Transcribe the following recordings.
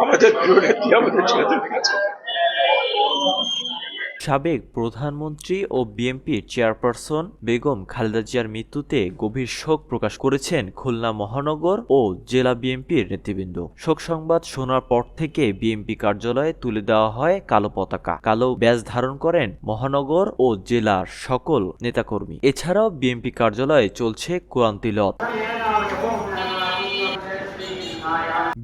আমাদের প্রিয় নেত্রী আমাদের ছেলেদের কাছে সাবেক প্রধানমন্ত্রী ও বিএনপির চেয়ারপারসন বেগম খালেদা জিয়ার মৃত্যুতে গভীর শোক প্রকাশ করেছেন খুলনা মহানগর ও জেলা বিএনপির নেতৃবৃন্দ। শোক সংবাদ শোনার পর থেকে বিএনপি কার্যালয়ে তুলে দেওয়া হয় কালো পতাকা। কালো ব্যাজ ধারণ করেন মহানগর ও জেলার সকল নেতাকর্মী। এছাড়াও বিএনপি কার্যালয়ে চলছে কোরআন তিলত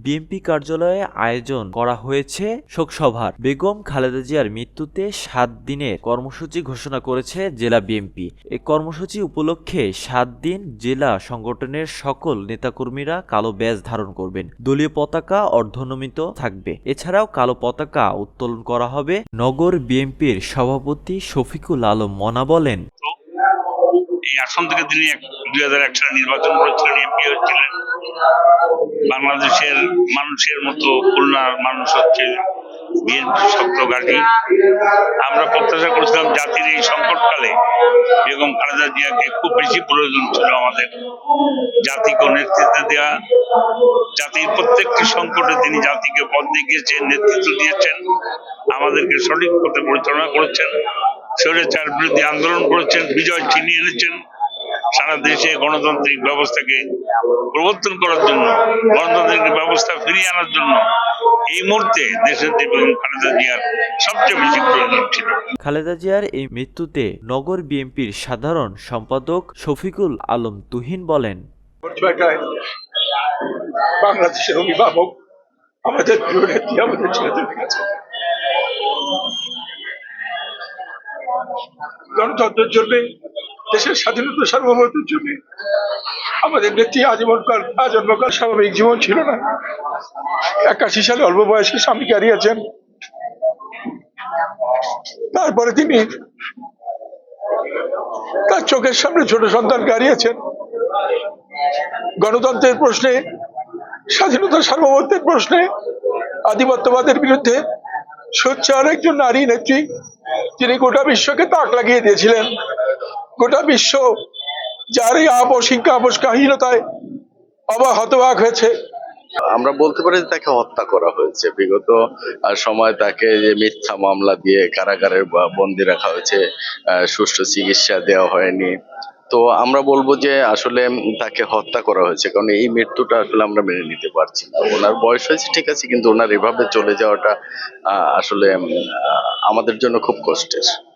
বিএনপি কার্যালয়ে আয়োজন করা হয়েছে শোকসভার। বেগম খালেদা জিয়ার মৃত্যুতে সাত দিনের কর্মসূচি ঘোষণা করেছে জেলা বিএনপি। এই কর্মসূচি উপলক্ষে সাত দিন জেলা সংগঠনের সকল নেতাকর্মীরা কালো ব্যাজ ধারণ করবেন। দলীয় পতাকা অর্ধনমিত থাকবে। এছাড়াও কালো পতাকা উত্তোলন করা হবে। নগর বিএনপির সভাপতি শফিকুল আলম মনা বলেন এই থেকে তিনি দুই হাজার এক সালে নির্বাচন করেছিলেন এমপি হচ্ছিলেন বাংলাদেশের মানুষের মতো খুলনার মানুষ হচ্ছে বিএনপি আমরা প্রত্যাশা করেছিলাম জাতির এই সংকটকালে বেগম খালেদা জিয়াকে খুব বেশি প্রয়োজন ছিল আমাদের। জাতিকে নেতৃত্ব দেওয়া জাতির প্রত্যেকটি সংকটে তিনি জাতিকে পথ দেখিয়েছেন, নেতৃত্ব দিয়েছেন, আমাদেরকে সঠিক পথে পরিচালনা করেছেন। স্বৈরাচার বিরোধী আন্দোলন করেছেন বিজয় ছিনিয়ে এনেছেন সারা দেশে গণতান্ত্রিক ব্যবস্থাকে প্রবর্তন করার জন্য গণতান্ত্রিক ব্যবস্থা ফিরিয়ে আনার জন্য। এই মুহূর্তে দেশের বেগম খালেদা জিয়ার সবচেয়ে বেশি প্রয়োজন ছিল। খালেদা জিয়ার এই মৃত্যুতে নগর বিএনপির সাধারণ সম্পাদক শফিকুল আলম তুহিন বলেন বাংলাদেশের অভিভাবক আমাদের প্রিয় নেত্রী আমাদের ছেলেদের কাছে। গণতন্ত্রের জন্য, দেশের স্বাধীনতা সার্বভৌমত্বের জন্য। আমাদের নেত্রী আজীবনকাল আজন্মকাল স্বাভাবিক জীবন ছিল না। একাশি সালে অল্প বয়সে স্বামীকে হারিয়েছেন তারপরে তিনি তার চোখের সামনে ছোট সন্তানকে হারিয়েছেন গণতন্ত্রের প্রশ্নে, স্বাধীনতা সার্বভৌমত্বের প্রশ্নে, আধিপত্যবাদের বিরুদ্ধে সোচ্চার একজন নারী নেত্রী তিনি গোটা বিশ্বকে তাক লাগিয়ে দিয়েছিলেন। গোটা বিশ্ব যার এই আপোষ আপসকাহীনতায় অবা হতবাক হয়েছে। আমরা বলতে পারি যে তাকে হত্যা করা হয়েছে। বিগত সময় তাকে যে মিথ্যা মামলা দিয়ে কারাগারে বন্দী রাখা হয়েছে সুষ্ঠু চিকিৎসা দেওয়া হয়নি। তো আমরা বলব যে আসলে তাকে হত্যা করা হয়েছে, কারণ এই মৃত্যুটা আসলে আমরা মেনে নিতে পারছি না। ওনার বয়স হয়েছে ঠিক আছে, কিন্তু ওনার এভাবে চলে যাওয়াটা আসলে আমাদের জন্য খুব কষ্টের।